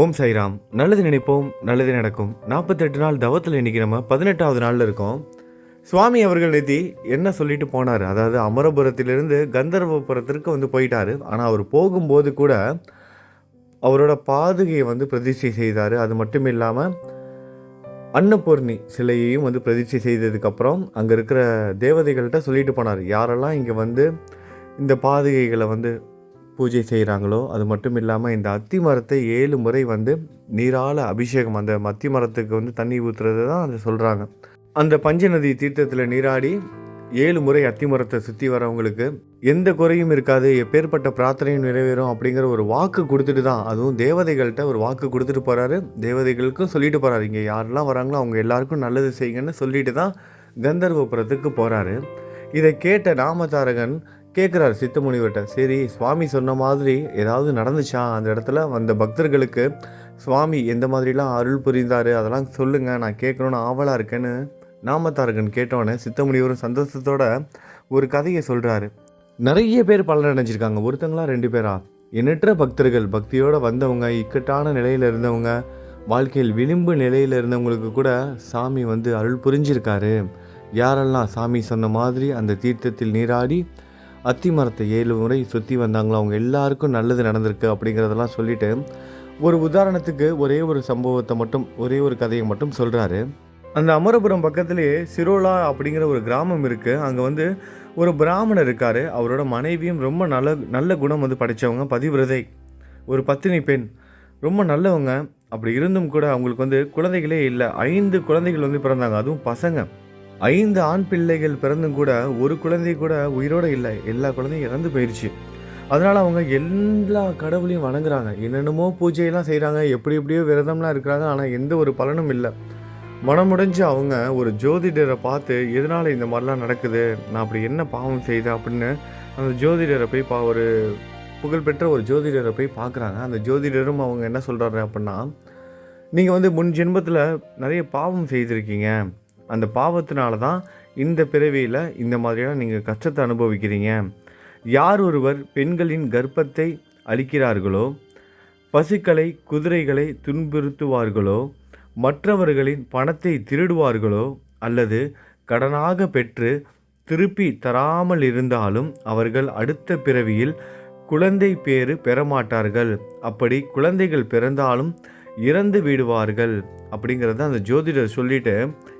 ஓம் சைராம் நல்லது நினைப்போம் நல்லது நடக்கும். நாற்பத்தெட்டு நாள் தவத்தில் இன்றைக்கி நம்ம பதினெட்டாவது நாளில் இருக்கோம். சுவாமி அவர்கள் நிதி என்ன சொல்லிட்டு போனார்? அதாவது அமரபுரத்திலிருந்து கந்தர்வபுரத்திற்கு வந்து போயிட்டாரு. ஆனால் அவர் போகும்போது கூட அவரோட பாதுகையை வந்து பிரதிஷ்டை செய்தார். அது மட்டும் இல்லாமல் அன்னபூர்ணி சிலையையும் வந்து பிரதிஷ்டை செய்ததுக்கப்புறம் அங்கே இருக்கிற தேவதைகள்கிட்ட சொல்லிட்டு போனார். யாரெல்லாம் இங்கே வந்து இந்த பாதுகைகளை வந்து பூஜை செய்கிறாங்களோ அது மட்டும் இல்லாமல் இந்த அத்தி மரத்தை ஏழு முறை வந்து நீரால அபிஷேகம் அந்த அத்தி மரத்துக்கு வந்து தண்ணி ஊற்றுறது தான் அதை சொல்கிறாங்க அந்த பஞ்சநதி தீர்த்தத்தில் நீராடி ஏழு முறை அத்தி மரத்தை சுற்றி வரவங்களுக்கு எந்த குறையும் இருக்காது எப்பேற்பட்ட பிரார்த்தனையும் நிறைவேறும் அப்படிங்கிற ஒரு வாக்கு கொடுத்துட்டு தான் அதுவும் தேவதைகள்கிட்ட ஒரு வாக்கு கொடுத்துட்டு போகிறாரு தேவதைகளுக்கும் சொல்லிட்டு போகிறாரு இங்கே யாரெல்லாம் வராங்களோ அவங்க எல்லாருக்கும் நல்லது செய்யுங்கன்னு சொல்லிட்டு தான் கந்தர்வபுரத்துக்கு போகிறாரு இதை கேட்ட நாமதாரகன் கேட்குறாரு சித்த முனிவர்கிட்ட சரி சுவாமி சொன்ன மாதிரி ஏதாவது நடந்துச்சா? அந்த இடத்துல வந்த பக்தர்களுக்கு சுவாமி எந்த மாதிரிலாம் அருள் புரிந்தார்? அதெல்லாம் சொல்லுங்கள் நான் கேட்கணுன்னு ஆவலாக இருக்கேன்னு நாமத்தாருக்குன்னு கேட்டோன்னே சித்த முனிவரும் சந்தோஷத்தோட ஒரு கதையை சொல்கிறாரு நிறைய பேர் பலனடைஞ்சிருக்காங்க ஒருத்தங்களா ரெண்டு பேரா? எண்ணற்ற பக்தர்கள் பக்தியோடு வந்தவங்க இக்கட்டான நிலையில் இருந்தவங்க வாழ்க்கையில் விளிம்பு நிலையில் இருந்தவங்களுக்கு கூட சாமி வந்து அருள் புரிஞ்சிருக்காரு. யாரெல்லாம் சாமி சொன்ன மாதிரி அந்த தீர்த்தத்தில் நீராடி அத்தி மரத்தை ஏழு முறை சுற்றி வந்தாங்களோ? அவங்க எல்லாருக்கும் நல்லது நடந்திருக்கு அப்படிங்கிறதெல்லாம் சொல்லிட்டு ஒரு உதாரணத்துக்கு ஒரே ஒரு சம்பவத்தை மட்டும் ஒரே ஒரு கதையை மட்டும் சொல்கிறாரு அந்த அமரபுரம் பக்கத்துலேயே சிரோலா அப்படிங்கிற ஒரு கிராமம் இருக்குது அங்கே வந்து ஒரு பிராமணர் இருக்கார். அவரோட மனைவியும் ரொம்ப நல்ல நல்ல குணம் வந்து படைத்தவங்க பதிவிரதை. ஒரு பத்தினி பெண். ரொம்ப நல்லவங்க. அப்படி இருந்தும் கூட அவங்களுக்கு வந்து குழந்தைகளே இல்லை. ஐந்து குழந்தைகள் வந்து பிறந்தாங்க. அதுவும் பசங்க. ஐந்து ஆண் பிள்ளைகள் பிறந்தும் கூட ஒரு குழந்தை கூட உயிரோட இல்லை. எல்லா குழந்தையும் இறந்து போயிடுச்சு அதனால் அவங்க எல்லா கடவுளையும் வணங்குறாங்க. என்னென்னமோ பூஜையெல்லாம் செய்கிறாங்க எப்படி எப்படியோ விரதம்லாம் இருக்கிறாங்க. ஆனால் எந்த ஒரு பலனும் இல்லை. மனமுடைஞ்சு அவங்க ஒரு ஜோதிடரை பார்த்து எதனால் இந்த மாதிரிலாம் நடக்குது? நான் அப்படி என்ன பாவம் செய்தேன்? அப்படின்னு அந்த ஜோதிடரை போய் பா ஒரு புகழ்பெற்ற ஒரு ஜோதிடரை போய் பார்க்குறாங்க. அந்த ஜோதிடரும் அவங்க என்ன சொல்கிறாரு அப்படின்னா நீங்கள் வந்து முன் ஜென்மத்தில் நிறைய பாவம் செய்திருக்கீங்க. அந்த பாவத்தினால தான் இந்த பிறவியில் இந்த மாதிரியான நீங்கள் கஷ்டத்தை அனுபவிக்கிறீங்க. யார் ஒருவர் பெண்களின் கர்ப்பத்தை அளிக்கிறார்களோ பசுக்களை குதிரைகளை துன்புறுத்துவார்களோ மற்றவர்களின் பணத்தை திருடுவார்களோ அல்லது கடனாக பெற்று திருப்பி தராமல் இருந்தாலும் அவர்கள் அடுத்த பிறவியில் குழந்தை பேறு பெறமாட்டார்கள். அப்படி குழந்தைகள் பிறந்தாலும் இறந்து விடுவார்கள். அப்படிங்கிறத அந்த ஜோதிடர் சொல்லிட்டு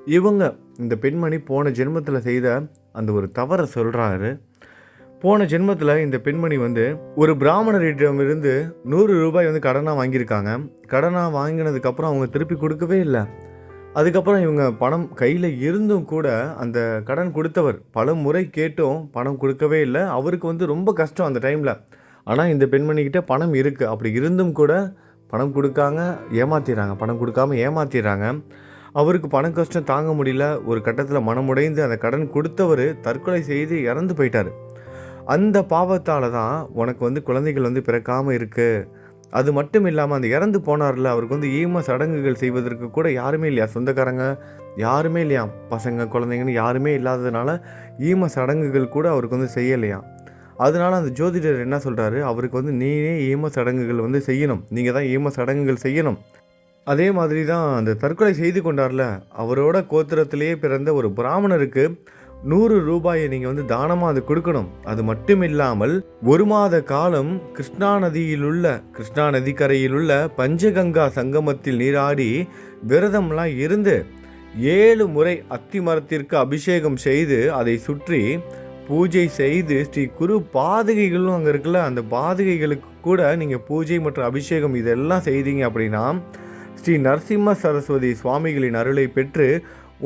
இவங்க இந்த பெண்மணி போன ஜென்மத்தில் செய்த அந்த ஒரு தவறை சொல்கிறாரு போன ஜென்மத்தில் இந்த பெண்மணி வந்து ஒரு பிராமணரிடமிருந்து நூறு ரூபாய் வந்து கடனாக வாங்கியிருக்காங்க. கடனாக வாங்கினதுக்கப்புறம் அவங்க திருப்பி கொடுக்கவே இல்லை. அதுக்கப்புறம் இவங்க பணம் கையில் இருந்தும் கூட அந்த கடன் கொடுத்தவர் பல முறை கேட்டும் பணம் கொடுக்கவே இல்லை. அவருக்கு வந்து ரொம்ப கஷ்டம் அந்த டைமில். ஆனால் இந்த பெண்மணிக்கிட்ட பணம் இருக்குது அப்படி இருந்தும் கூட பணம் கொடுக்காங்க ஏமாத்திடுறாங்க. பணம் கொடுக்காம ஏமாத்திடுறாங்க. அவருக்கு பண கஷ்டம் தாங்க முடியல. ஒரு கட்டத்தில் மனமுடைந்து அந்த கடன் கொடுத்தவர் தற்கொலை செய்து இறந்து போயிட்டார். அந்த பாவத்தால் தான் உனக்கு வந்து குழந்தைகள் வந்து பிறக்காமல் இருக்குது அது மட்டும் இல்லாமல் அந்த இறந்து போனார்ல அவருக்கு வந்து ஈம சடங்குகள் செய்வதற்கு கூட யாருமே இல்லையா சொந்தக்காரங்க? யாருமே இல்லையா? பசங்க குழந்தைங்கன்னு யாருமே இல்லாததுனால ஈம சடங்குகள் கூட அவருக்கு வந்து செய்யலையா? அதனால அந்த ஜோதிடர் என்ன சொல்கிறாரு அவருக்கு வந்து நீனே ஈம சடங்குகள் வந்து செய்யணும். நீங்கள் தான் ஈம சடங்குகள் செய்யணும். அதே மாதிரி தான் அந்த தற்கொலை செய்து கொண்டார்ல அவரோட கோத்திரத்திலேயே பிறந்த ஒரு பிராமணருக்கு நூறு ரூபாயை நீங்கள் வந்து தானமாக அது கொடுக்கணும். அது மட்டும் இல்லாமல் ஒரு மாத காலம் கிருஷ்ணா நதியிலுள்ள கிருஷ்ணா நதிக்கரையில் உள்ள பஞ்சகங்கா சங்கமத்தில் நீராடி விரதம்லாம் இருந்து ஏழு முறை அத்தி மரத்திற்கு அபிஷேகம் செய்து அதை சுற்றி பூஜை செய்து ஸ்ரீ குரு பாதுகைகளும் அங்கே இருக்குல்ல அந்த பாதுகைகளுக்கு கூட நீங்கள் பூஜை மற்றும் அபிஷேகம் இதெல்லாம் செய்தீங்க அப்படின்னா ஸ்ரீ நரசிம்ம சரஸ்வதி சுவாமிகளின் அருளை பெற்று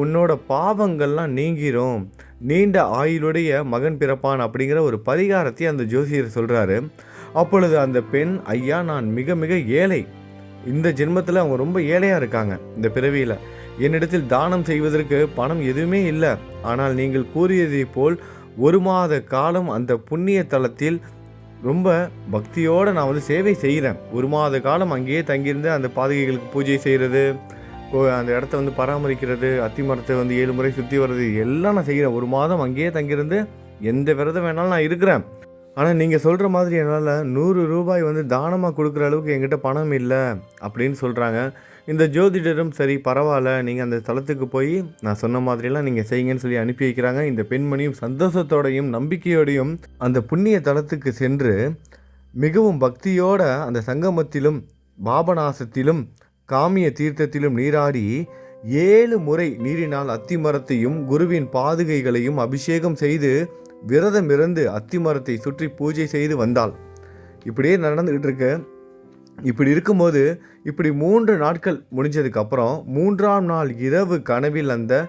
உன்னோட பாவங்கள்லாம் நீங்கிரும். நீண்ட ஆயுளுடைய மகன் பிறப்பான் அப்படிங்கிற ஒரு பரிகாரத்தை அந்த ஜோசியர் சொல்கிறாரு அப்பொழுது அந்த பெண் ஐயா நான் மிக மிக ஏழை. இந்த ஜென்மத்தில் அவங்க ரொம்ப ஏழையாக இருக்காங்க இந்த பிறவியில். என்னிடத்தில் தானம் செய்வதற்கு பணம் எதுவுமே இல்லை. ஆனால் நீங்கள் கூறியதை போல் ஒரு மாத காலம் அந்த புண்ணிய தலத்தில் ரொம்ப பக்தியோடு நான் வந்து சேவை செய்கிறேன். ஒரு மாத காலம் அங்கேயே தங்கியிருந்து அந்த பாதகைகளுக்கு பூஜை செய்கிறது அந்த இடத்த வந்து பராமரிக்கிறது அத்தி மரத்தை வந்து ஏழு முறை சுற்றி வர்றது எல்லாம் நான் செய்கிறேன். ஒரு மாதம் அங்கேயே தங்கியிருந்து எந்த விரதம் வேணாலும் நான் இருக்கிறேன். ஆனால் நீங்கள் சொல்கிற மாதிரி என்னால் நூறு ரூபாய் வந்து தானமாக கொடுக்குற அளவுக்கு என்கிட்ட பணம் இல்லை அப்படின்னு சொல்கிறாங்க இந்த ஜோதிடரும் சரி பரவாயில்ல. நீங்கள் அந்த தளத்துக்கு போய் நான் சொன்ன மாதிரிலாம் நீங்கள் செய்யுங்கன்னு சொல்லி அனுப்பி வைக்கிறாங்க. இந்த பெண்மணியும் சந்தோஷத்தோடையும் நம்பிக்கையோடையும் அந்த புண்ணிய தலத்துக்கு சென்று மிகவும் பக்தியோட அந்த சங்கமத்திலும் பாபநாசத்திலும் காமிய தீர்த்தத்திலும் நீராடி ஏழு முறை நீரினால் அத்திமரத்தையும் குருவின் பாதுகைகளையும் அபிஷேகம் செய்து விரதம் இருந்து அத்திமரத்தை சுற்றி பூஜை செய்து வந்தாள். இப்படியே நடந்துகிட்டு இருக்கு இப்படி இருக்கும்போது இப்படி மூன்று நாட்கள் முடிஞ்சதுக்கு அப்புறம் மூன்றாம் நாள் இரவு கனவில் அந்த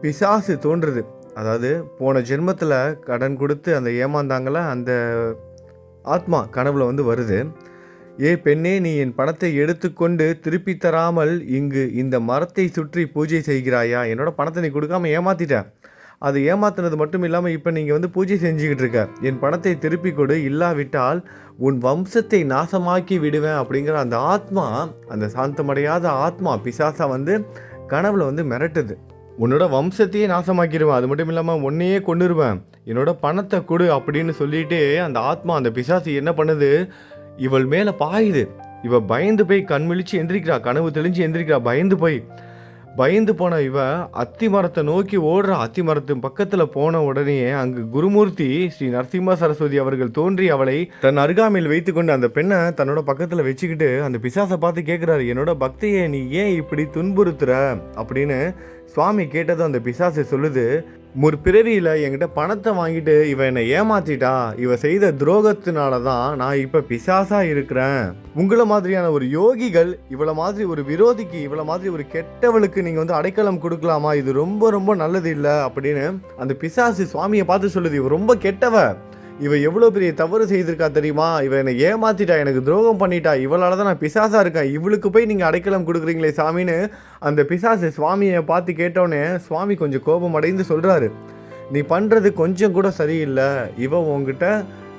பிசாசு தோன்றுது. அதாவது போன ஜென்மத்தில் கடன் கொடுத்து அந்த ஏமாந்தாங்கள அந்த ஆத்மா கனவுல வந்து வருது. ஏ பெண்ணே நீ என் பணத்தை எடுத்துக்கொண்டு திருப்பி தராமல் இங்கு இந்த மரத்தை சுற்றி பூஜை செய்கிறாயா? என்னோட பணத்தை நீ கொடுக்காம ஏமாத்திட்ட. அது ஏமாத்தினது மட்டும் இல்லாமல் இப்போ நீங்கள் வந்து பூஜை செஞ்சுக்கிட்டு இருக்க என் பணத்தை திருப்பி கொடு இல்லாவிட்டால் உன் வம்சத்தை நாசமாக்கி விடுவேன் அப்படிங்கிற அந்த ஆத்மா அந்த சாந்தமடையாத ஆத்மா பிசாசா வந்து கனவுல வந்து மிரட்டுது. உன்னோட வம்சத்தையே நாசமாக்கிடுவேன். அது மட்டும் இல்லாமல் உன்னையே கொண்டுருவேன் என்னோட பணத்தை கொடு அப்படின்னு சொல்லிட்டு அந்த ஆத்மா அந்த பிசாசு என்ன பண்ணுது? இவள் மேலே பாயுது. இவள் பயந்து போய் கண் விழிச்சு எந்திரிக்கிறா கனவு தெளிஞ்சு எந்திரிக்கிறா பயந்து போய். பயந்து போன இவ அத்தி மரத்தை நோக்கி ஓடுற அத்தி மரத்தின் பக்கத்தில் போன உடனே அங்கு குருமூர்த்தி ஸ்ரீ நரசிம்ம சரஸ்வதி அவர்கள் தோன்றி அவளை தன் அருகாமையில் வைத்துக்கொண்டு அந்த பெண்ணை தன்னோட பக்கத்தில் வச்சுக்கிட்டு அந்த பிசாசை பார்த்து கேட்குறாரு என்னோட பக்தியை நீ ஏன் இப்படி துன்புறுத்துற? அப்படின்னு சுவாமி கேட்டதும் அந்த பிசாசு சொல்லுது முற்பிறவியில் என்கிட்ட பணத்தை வாங்கிட்டு இவன் என்னை ஏமாத்திட்டா. இவ செய்த துரோகத்தினால தான் நான் இப்போ பிசாசா இருக்கிறேன். உங்களை மாதிரியான ஒரு யோகிகள் இவ்வளோ மாதிரி ஒரு விரோதிக்கு இவ்வளோ மாதிரி ஒரு கெட்டவளுக்கு நீங்கள் வந்து அடைக்கலம் கொடுக்கலாமா? இது ரொம்ப ரொம்ப நல்லது இல்லை அப்படின்னு அந்த பிசாசு சுவாமியை பார்த்து சொல்லுது. இவ ரொம்ப கெட்டவ. இவன் எவ்வளோ பெரிய தவறு செய்திருக்கா தெரியுமா? இவன் என்னை ஏமாத்திட்டா எனக்கு துரோகம் பண்ணிட்டா. இவளால் தான் நான் பிசாசாக இருக்கேன். இவளுக்கு போய் நீங்கள் அடைக்கலம் கொடுக்குறீங்களே சாமின்னு அந்த பிசாசு சுவாமியை பார்த்து கேட்டோன்னே சுவாமி கொஞ்சம் கோபம் அடைந்து சொல்கிறாரு நீ பண்ணுறது கொஞ்சம் கூட சரியில்லை. இவன் உங்ககிட்ட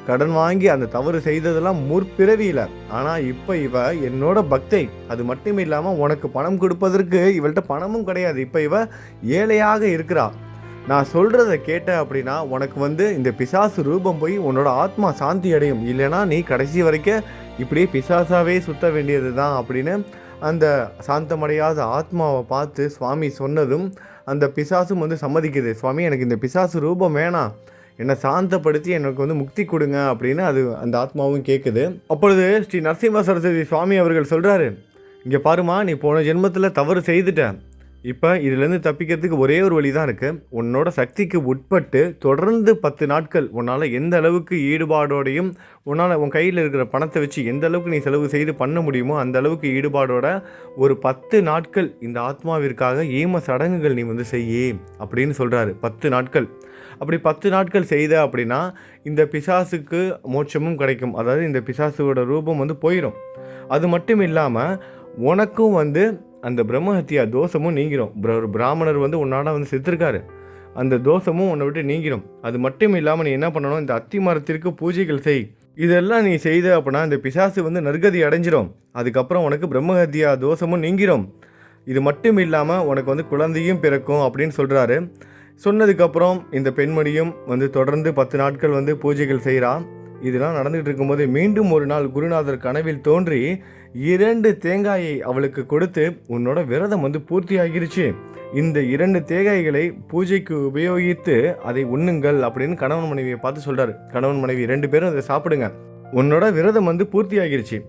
கடன் வாங்கி அந்த தவறு செய்ததெல்லாம் முற்பிறவியில் ஆனால் இப்போ இவ என்னோட பக்தை. அது மட்டும் இல்லாமல் உனக்கு பணம் கொடுப்பதற்கு இவள்கிட்ட பணமும் கிடையாது. இப்போ இவ ஏழையாக இருக்கிறா. நான் சொல்கிறத கேட்ட அப்படின்னா உனக்கு வந்து இந்த பிசாசு ரூபம் போய் உன்னோட ஆத்மா சாந்தி அடையும். இல்லைனா நீ கடைசி வரைக்கும் இப்படியே பிசாசாவே சுத்த வேண்டியது தான் அப்படின்னு அந்த சாந்தமடையாத ஆத்மாவை பார்த்து சுவாமி சொன்னதும் அந்த பிசாசும் வந்து சம்மதிக்குது. சுவாமி எனக்கு இந்த பிசாசு ரூபம் வேணாம். என்னை சாந்தப்படுத்தி எனக்கு வந்து முக்தி கொடுங்க அப்படின்னு அது அந்த ஆத்மாவும் கேட்குது அப்பொழுது ஸ்ரீ நரசிம்ம சரஸ்வதி சுவாமி அவர்கள் சொல்கிறாரு இங்கே பாருமா நீ போன ஜென்மத்தில் தவறு செய்துட்ட. இப்போ இதுலேருந்து தப்பிக்கிறதுக்கு ஒரே ஒரு வழி தான் இருக்குது உன்னோட சக்திக்கு உட்பட்டு தொடர்ந்து பத்து நாட்கள் உன்னால் எந்த அளவுக்கு ஈடுபாடோடையும் உன்னால் உன் கையில் இருக்கிற பணத்தை வச்சு எந்த அளவுக்கு நீ செலவு செய்து பண்ண முடியுமோ அந்த அளவுக்கு ஈடுபாடோட ஒரு பத்து நாட்கள் இந்த ஆத்மாவிற்காக ஈம சடங்குகள் நீ வந்து செய்யே அப்படின்னு சொல்கிறாரு பத்து நாட்கள். அப்படி பத்து நாட்கள் செய்த அப்படின்னா இந்த பிசாசுக்கு மோட்சமும் கிடைக்கும். அதாவது இந்த பிசாசுவோட ரூபம் வந்து போயிடும் அது மட்டும் இல்லாமல் உனக்கும் வந்து அந்த பிரம்மஹத்தியா தோஷமும் நீங்கிடும் ஒரு பிராமணர் வந்து உன்னால வந்து செத்துருக்காரு. அந்த தோஷமும் உன்னை விட்டு நீங்கிடும் அது மட்டும் இல்லாமல் நீ என்ன பண்ணணும்? இந்த அத்தி மரத்திற்கு பூஜைகள் செய். இதெல்லாம் நீ செய்த அப்படின்னா இந்த பிசாசு வந்து நற்கதி அடைஞ்சிரும். அதுக்கப்புறம் உனக்கு பிரம்மஹத்தியா தோஷமும் நீங்கிரும். இது மட்டும் இல்லாமல் உனக்கு வந்து குழந்தையும் பிறக்கும் அப்படின்னு சொல்கிறாரு சொன்னதுக்கப்புறம் இந்த பெண்மணியும் வந்து தொடர்ந்து பத்து நாட்கள் வந்து பூஜைகள் செய்கிறா இதெல்லாம் நடந்துகிட்டு இருக்கும்போது மீண்டும் ஒரு நாள் குருநாதர் கனவில் தோன்றி இரண்டு தேங்காயை அவளுக்கு கொடுத்து உன்னோட விரதம் வந்து பூர்த்தி ஆகிருச்சு இந்த இரண்டு தேங்காய்களை பூஜைக்கு உபயோகித்து அதை உண்ணுங்கள் அப்படின்னு கணவன் மனைவியை பார்த்து சொல்றாரு. கணவன் மனைவி ரெண்டு பேரும் அதை சாப்பிடுங்க. உன்னோட விரதம் வந்து பூர்த்தி ஆகிருச்சு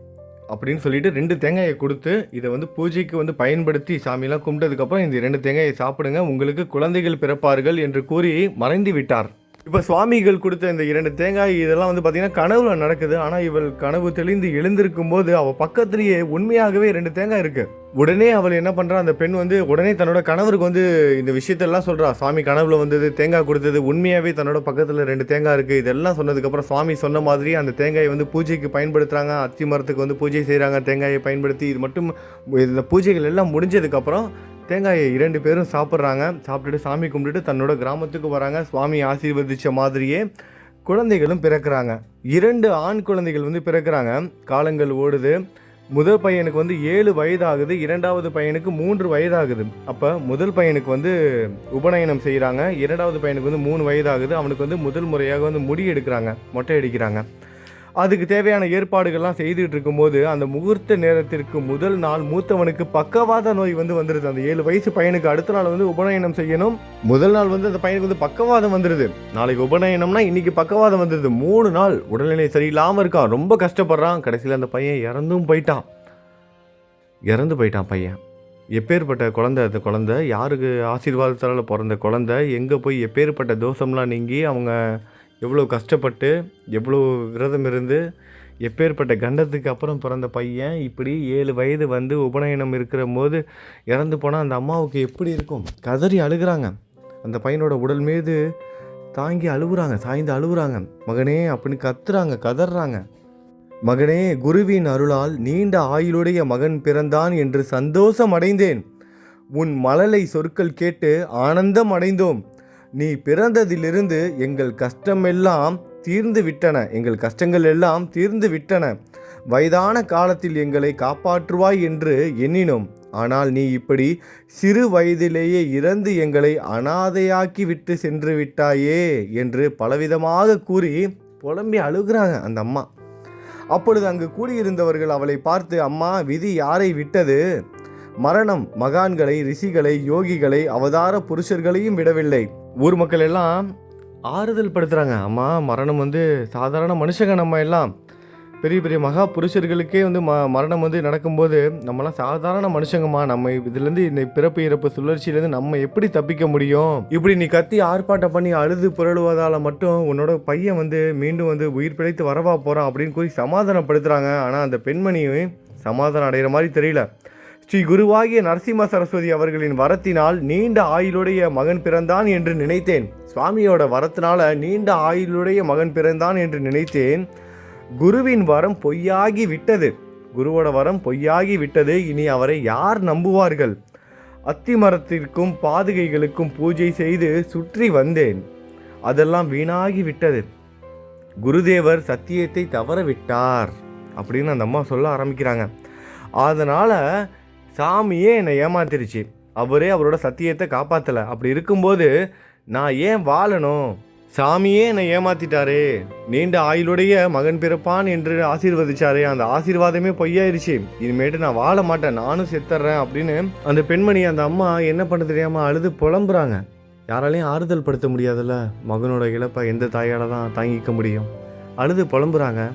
அப்படின்னு சொல்லிட்டு ரெண்டு தேங்காயை கொடுத்து இதை வந்து பூஜைக்கு வந்து பயன்படுத்தி சாமியெல்லாம் கும்பிட்டதுக்கப்புறம் இந்த ரெண்டு தேங்காயை சாப்பிடுங்க. உங்களுக்கு குழந்தைகள் பிறப்பார்கள் என்று கூறி மறைந்து விட்டார். இப்போ சுவாமிகள் கொடுத்த இந்த இரண்டு தேங்காய் இதெல்லாம் வந்து பார்த்தீங்கன்னா கனவுல நடக்குது. ஆனால் இவள் கனவு தெளிந்து எழுந்திருக்கும் போது அவள் பக்கத்துலேயே உண்மையாகவே ரெண்டு தேங்காய் இருக்கு. உடனே அவள் என்ன பண்ணுறா அந்த பெண் வந்து உடனே தன்னோட கணவருக்கு வந்து இந்த விஷயத்தெல்லாம் சொல்கிறா சுவாமி கனவுல வந்தது தேங்காய் கொடுத்தது உண்மையாகவே தன்னோட பக்கத்தில் ரெண்டு தேங்காய் இருக்குது இதெல்லாம் சொன்னதுக்கப்புறம் சுவாமி சொன்ன மாதிரி அந்த தேங்காயை வந்து பூஜைக்கு பயன்படுத்துகிறாங்க அத்தி மரத்துக்கு வந்து பூஜை செய்கிறாங்க தேங்காயை பயன்படுத்தி இது மட்டும் இந்த பூஜைகள் எல்லாம் முடிஞ்சதுக்கப்புறம் தேங்காயை இரண்டு பேரும் சாப்பிட்றாங்க. சாப்பிட்டுட்டு சாமி கும்பிட்டுட்டு தன்னோட கிராமத்துக்கு வராங்க. சுவாமி ஆசீர்வதிச்ச மாதிரியே குழந்தைகளும் பிறக்கிறாங்க. இரண்டு ஆண் குழந்தைகள் வந்து பிறக்கிறாங்க. காலங்கள் ஓடுது. முதல் பையனுக்கு வந்து ஏழு வயதாகுது. இரண்டாவது பையனுக்கு மூன்று வயதாகுது. அப்போ முதல் பையனுக்கு வந்து உபநயனம் செய்கிறாங்க இரண்டாவது பையனுக்கு வந்து மூணு வயதாகுது. அவனுக்கு வந்து முதல் முறையாக வந்து முடி எடுக்கிறாங்க. மொட்டை அடிக்கிறாங்க. அதுக்கு தேவையான ஏற்பாடுகள்லாம் செய்துட்டு இருக்கும்போது அந்த முகூர்த்த நேரத்திற்கு முதல் நாள் மூத்தவனுக்கு பக்கவாத நோய் வந்து வந்துடுது அந்த ஏழு வயசு பையனுக்கு அடுத்த நாள் வந்து உபநயனம் செய்யணும். முதல் நாள் வந்து அந்த பையனுக்கு வந்து பக்கவாதம் வந்துடுது நாளைக்கு உபநயனம்னா இன்னைக்கு பக்கவாதம் வந்துடுது மூணு நாள் உடல்நிலை சரியில்லாமல் இருக்கான். ரொம்ப கஷ்டப்படுறான். கடைசியில் அந்த பையன் இறந்தும் போயிட்டான். இறந்து போயிட்டான் பையன். எப்பேற்பட்ட குழந்தை அந்த குழந்தை? யாருக்கு ஆசீர்வாதத்தால் பிறந்த குழந்தை? எங்கே போய் எப்பேற்பட்ட தோஷம்லாம் நீங்கி அவங்க எவ்வளோ கஷ்டப்பட்டு எவ்வளோ விரதம் இருந்து எப்பேற்பட்ட கண்டத்துக்கு அப்புறம் பிறந்த பையன் இப்படி ஏழு வயது வந்து உபநயனம் இருக்கிற போது இறந்து போனால் அந்த அம்மாவுக்கு எப்படி இருக்கும்? கதறி அழுகிறாங்க. அந்த பையனோட உடல் மீது தாங்கி அழுகுறாங்க சாய்ந்து அழுகுறாங்க. மகனே அப்படின்னு கத்துறாங்க கதறாங்க. மகனே குருவின் அருளால் நீண்ட ஆயுளுடைய மகன் பிறந்தான் என்று சந்தோஷம் அடைந்தேன். உன் மழலை சொற்கள் கேட்டு ஆனந்தம் அடைந்தோம். நீ பிறந்ததிலிருந்து எங்கள் கஷ்டமெல்லாம் தீர்ந்து விட்டன. எங்கள் கஷ்டங்கள் எல்லாம் தீர்ந்து விட்டன. வயதான காலத்தில் எங்களை காப்பாற்றுவாய் என்று எண்ணினோம். ஆனால் நீ இப்படி சிறு வயதிலேயே இறந்து எங்களை அனாதையாக்கி விட்டு சென்று விட்டாயே என்று பலவிதமாக கூறி புலம்பி அழுகிறாங்க அந்த அம்மா. அப்பொழுது அங்கு கூடியிருந்தவர்கள் அவளை பார்த்து அம்மா விதி யாரை விட்டது? மரணம் மகான்களை ரிஷிகளை யோகிகளை அவதார புருஷர்களையும் விடவில்லை. ஊர் மக்கள் எல்லாம் ஆறுதல் படுத்துகிறாங்க அம்மா மரணம் வந்து சாதாரண மனுஷங்க நம்ம எல்லாம். பெரிய பெரிய மகா புருஷர்களுக்கே வந்து ம மரணம் வந்து நடக்கும்போது நம்மலாம் சாதாரண மனுஷங்கம்மா. நம்ம இதுலேருந்து இந்த பிறப்பு இறப்பு சுழற்சியிலேருந்து நம்ம எப்படி தப்பிக்க முடியும்? இப்படி நீ கத்தி ஆர்ப்பாட்டம் பண்ணி அழுது புரளுவதால் மட்டும் உன்னோட பையன் வந்து மீண்டும் வந்து உயிர் பிழைத்து வரவா போகிறான் அப்படின்னு கூறி சமாதானப்படுத்துகிறாங்க ஆனால் அந்த பெண்மணியும் சமாதானம் அடைகிற மாதிரி தெரியல. ஸ்ரீ குருவாகிய நரசிம்ம சரஸ்வதி அவர்களின் வரத்தினால் நீண்ட ஆயுளுடைய மகன் பிறந்தான் என்று நினைத்தேன். சுவாமியோட வரத்தினால நீண்ட ஆயுளுடைய மகன் பிறந்தான் என்று நினைத்தேன். குருவின் வரம் பொய்யாகி விட்டது. குருவோட வரம் பொய்யாகி விட்டது. இனி அவரை யார் நம்புவார்கள்? அத்தி மரத்திற்கும் பாதுகைகளுக்கும் பூஜை செய்து சுற்றி வந்தேன். அதெல்லாம் வீணாகி விட்டது. குருதேவர் சத்தியத்தை தவற விட்டார். அப்படின்னு அந்த அம்மா சொல்ல ஆரம்பிக்கிறாங்க. அதனால் சாமியே என்னை ஏமாத்திருச்சு. அவரே அவரோட சத்தியத்தை காப்பாற்றலை அப்படி இருக்கும்போது நான் ஏன் வாழணும்? சாமியே என்னை ஏமாத்திட்டாரே. நீண்ட ஆயுளுடைய மகன் பிறப்பான் என்று ஆசீர்வதிச்சாரே. அந்த ஆசீர்வாதமே பொய்யாயிருச்சு. இனிமேட்டு நான் வாழ மாட்டேன். நானும் செத்துறேன் அப்படின்னு அந்த பெண்மணி அந்த அம்மா என்ன பண்ண தெரியாம அழுது புலம்புறாங்க. யாராலையும் ஆறுதல் படுத்த முடியாதுல்ல? மகனோட இழப்பை எந்த தாயால தான் தாங்கிக்க முடியும்? அழுது புலம்புறாங்க.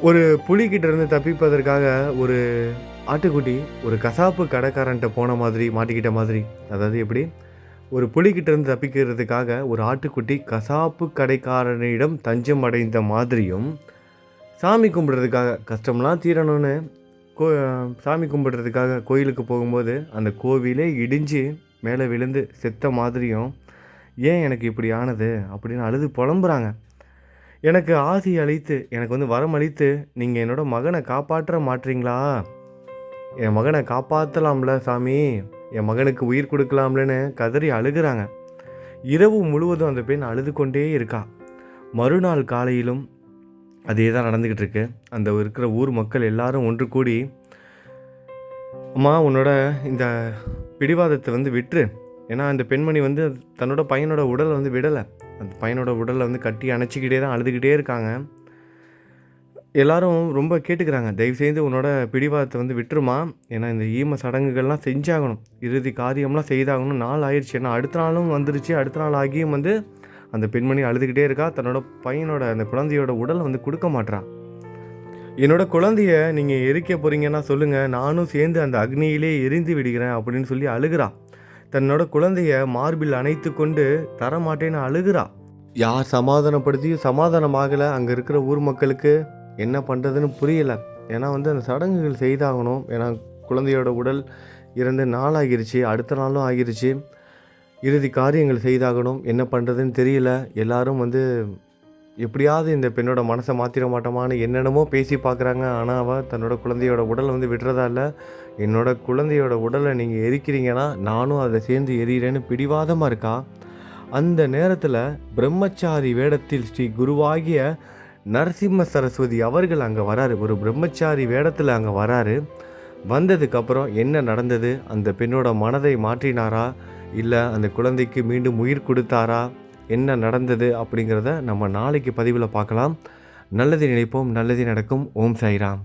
ஒரு புலிகிட்ட இருந்து தப்பிப்பதற்காக ஒரு ஆட்டுக்குட்டி ஒரு கசாப்பு கடைக்காரன்ட்ட போன மாதிரி மாட்டிக்கிட்ட மாதிரி. அதாவது எப்படி? ஒரு புலிகிட்டேருந்து தப்பிக்கிறதுக்காக ஒரு ஆட்டுக்குட்டி கசாப்பு கடைக்காரனிடம் தஞ்சம் அடைந்த மாதிரியும் சாமி கும்பிட்றதுக்காக கஷ்டம்லாம் தீரணும்னு கோ சாமி கும்பிட்றதுக்காக கோயிலுக்கு போகும்போது அந்த கோவிலே இடிஞ்சு மேலே விழுந்து செத்த மாதிரியும் ஏன் எனக்கு இப்படி ஆனது? அப்படின்னு அழுது புலம்புறாங்க. எனக்கு ஆசி அளித்து எனக்கு வந்து வரம் அளித்து நீங்கள் என்னோடய மகனை காப்பாற்ற மாட்டீங்களா என் மகனை காப்பாற்றலாம்ல சாமி. என் மகனுக்கு உயிர் கொடுக்கலாம்லன்னு கதறி அழுகிறாங்க. இரவு முழுவதும் அந்த பெண் அழுது கொண்டே இருக்கா. மறுநாள் காலையிலும் அதே தான் நடந்துக்கிட்டு இருக்கு அந்த இருக்கிற ஊர் மக்கள் எல்லாரும் ஒன்று கூடி அம்மா உன்னோட இந்த பிடிவாதத்தை வந்து விட்டுரு. ஏன்னா அந்த பெண்மணி வந்து தன்னோட பையனோட உடலை வந்து விடலை. அந்த பையனோட உடலை வந்து கட்டி அணைச்சிக்கிட்டே தான் அழுதுகிட்டே இருக்காங்க. எல்லாரும் ரொம்ப கேட்டுக்கிறாங்க. தயவுசெய்து உன்னோட பிடிவாதத்தை வந்து விட்டுருமா? ஏன்னா இந்த ஈம சடங்குகள்லாம் செஞ்சாகணும். இறுதி காரியம்லாம் செய்தாகணும். நாள் ஆயிடுச்சு. ஏன்னா அடுத்த நாளும் வந்துருச்சு. அடுத்த நாள் ஆகியும் வந்து அந்த பெண்மணி அழுதுகிட்டே இருக்கா. தன்னோட பையனோட அந்த குழந்தையோட உடலை வந்து கொடுக்க மாட்றா. என்னோட குழந்தைய நீங்கள் எரிக்க போகிறீங்கன்னா சொல்லுங்கள் நானும் சேர்ந்து அந்த அக்னியிலே எரிந்து விடுகிறேன் அப்படின்னு சொல்லி அழுகிறா. தன்னோட குழந்தைய மார்பில் அணைத்து கொண்டு தரமாட்டேன்னு அழுகிறா. யார் சமாதானப்படுத்தியும் சமாதானம் ஆகலை. அங்கே இருக்கிற ஊர் மக்களுக்கு என்ன பண்ணுறதுன்னு புரியலை. ஏன்னா வந்து அந்த சடங்குகள் செய்தாகணும். ஏன்னா குழந்தையோட உடல் இரண்டு நாள் ஆகிருச்சு அடுத்த நாளும் ஆகிருச்சு. இறுதி காரியங்கள் செய்தாகணும். என்ன பண்ணுறதுன்னு தெரியல. எல்லாரும் வந்து எப்படியாவது இந்த பெண்ணோட மனசை மாற்றிட மாட்டோமான்னு என்னென்னமோ பேசி பார்க்குறாங்க. ஆனால் அவள் தன்னோட குழந்தையோட உடலை வந்து விடுறதா இல்லை. என்னோட குழந்தையோட உடலை நீங்கள் எரிக்கிறீங்கன்னா நானும் அதை சேர்ந்து எரியிறேன்னு பிடிவாதமாக இருக்கா? அந்த நேரத்தில் பிரம்மச்சாரி வேடத்தில் ஸ்ரீ குருவாகிய நரசிம்ம சரஸ்வதி அவர்கள் அங்கே வராரு. ஒரு பிரம்மச்சாரி வேடத்தில் அங்கே வராரு. வந்ததுக்கப்புறம் என்ன நடந்தது? அந்த பெண்ணோட மனதை மாற்றினாரா? இல்லை அந்த குழந்தைக்கு மீண்டும் உயிர் கொடுத்தாரா? என்ன நடந்தது அப்படிங்கிறத நம்ம நாளைக்கு பதிவில் பார்க்கலாம். நல்லது நினைப்போம் நல்லது நடக்கும். ஓம் சாய்ராம்.